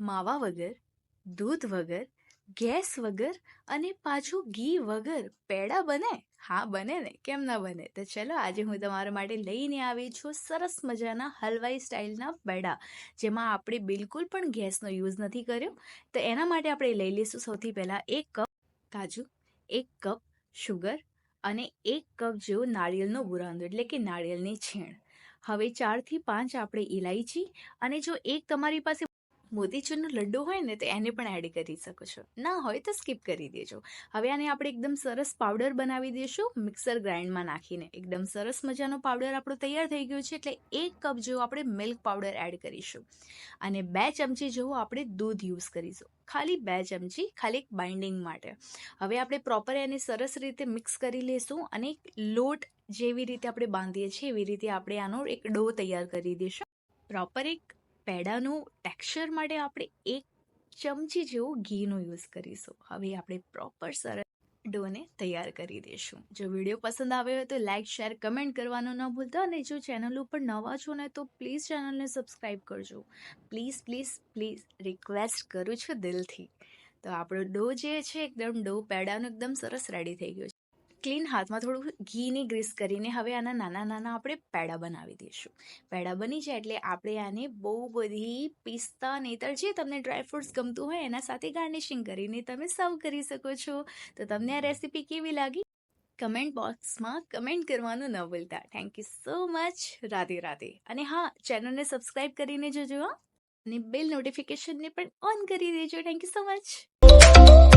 માવા વગર, દૂધ વગર, ગેસ વગર અને પાછું ઘી વગર પેડા બને? હા, બને ને. કેમ ના બને? તો ચલો, આજે હું તમારા માટે લઈને આવી છું સરસ મજાના હલવાઈ સ્ટાઇલના પેડા જેમાં આપણે બિલકુલ પણ ગેસનો યુઝ નથી કર્યો. તો એના માટે આપણે લઈ લઈશું સૌથી પહેલાં એક કપ કાજુ, એક કપ શુગર અને એક કપ જેવું નાળિયેરનો બુરાંદો, એટલે કે નાળિયેરની છીણ. હવે ચારથી પાંચ આપણે ઇલાયચી અને જો એક તમારી પાસે મોતીચૂરનો લડ્ડુ હોય ને, તો એને પણ એડ કરી શકો છો. ના હોય તો સ્કીપ કરી દેજો. હવે આને આપણે એકદમ સરસ પાવડર બનાવી દઈશું મિક્સર ગ્રાઇન્ડમાં નાખીને. એકદમ સરસ મજાનો પાવડર આપણો તૈયાર થઈ ગયો છે, એટલે એક કપ જેવો આપણે મિલ્ક પાવડર એડ કરીશું. અને બે ચમચી જેવું આપણે દૂધ યુઝ કરીશું. ખાલી બે ચમચી, ખાલી એક બાઇન્ડિંગ માટે. હવે આપણે પ્રોપર એને સરસ રીતે મિક્સ કરી લઈશું અને એક લોટ જેવી રીતે આપણે બાંધીએ છીએ, એવી રીતે આપણે આનો એક ડો તૈયાર કરી દઈશું પ્રોપર એક પેડાનું ટેક્સચર માટે આપણે એક ચમચી જેવું ઘીનો યુઝ કરીશું. હવે આપણે પ્રોપર સરસ ડોને તૈયાર કરી દઈશું. જો વીડિયો પસંદ આવ્યો હોય તો લાઇક શેર કમેન્ટ કરવાનું ન ભૂલતા અને જો ચેનલ ઉપર નવા છો ને તો પ્લીઝ ચેનલને સબસ્ક્રાઈબ કરજો. પ્લીઝ પ્લીઝ પ્લીઝ રિક્વેસ્ટ કરું છું દિલથી. તો આપણો ડો જે છે, એકદમ ડો પેડાનો એકદમ સરસ રેડી થઈ ગયો છે. ક્લીન હાથમાં થોડું ઘીની ગ્રીસ કરીને હવે આના નાના નાના આપણે પેડા બનાવી દઈશું. પેડા બની જાય એટલે આપણે આને બહુ બધી પિસ્તા નેતર જે તમને ડ્રાયફ્રૂટ્સ ગમતું હોય એના સાથે ગાર્નિશિંગ કરીને તમે સર્વ કરી શકો છો. તો તમને આ રેસીપી કેવી લાગી? કમેન્ટ બોક્સમાં કમેન્ટ કરવાનું ન ભૂલતા. Thank you so much Radhe Radhe. અને હા, ચેનલને સબસ્ક્રાઇબ કરીને જોજો અને બેલ નોટિફિકેશનને પણ ઓન કરી દેજો. Thank you so much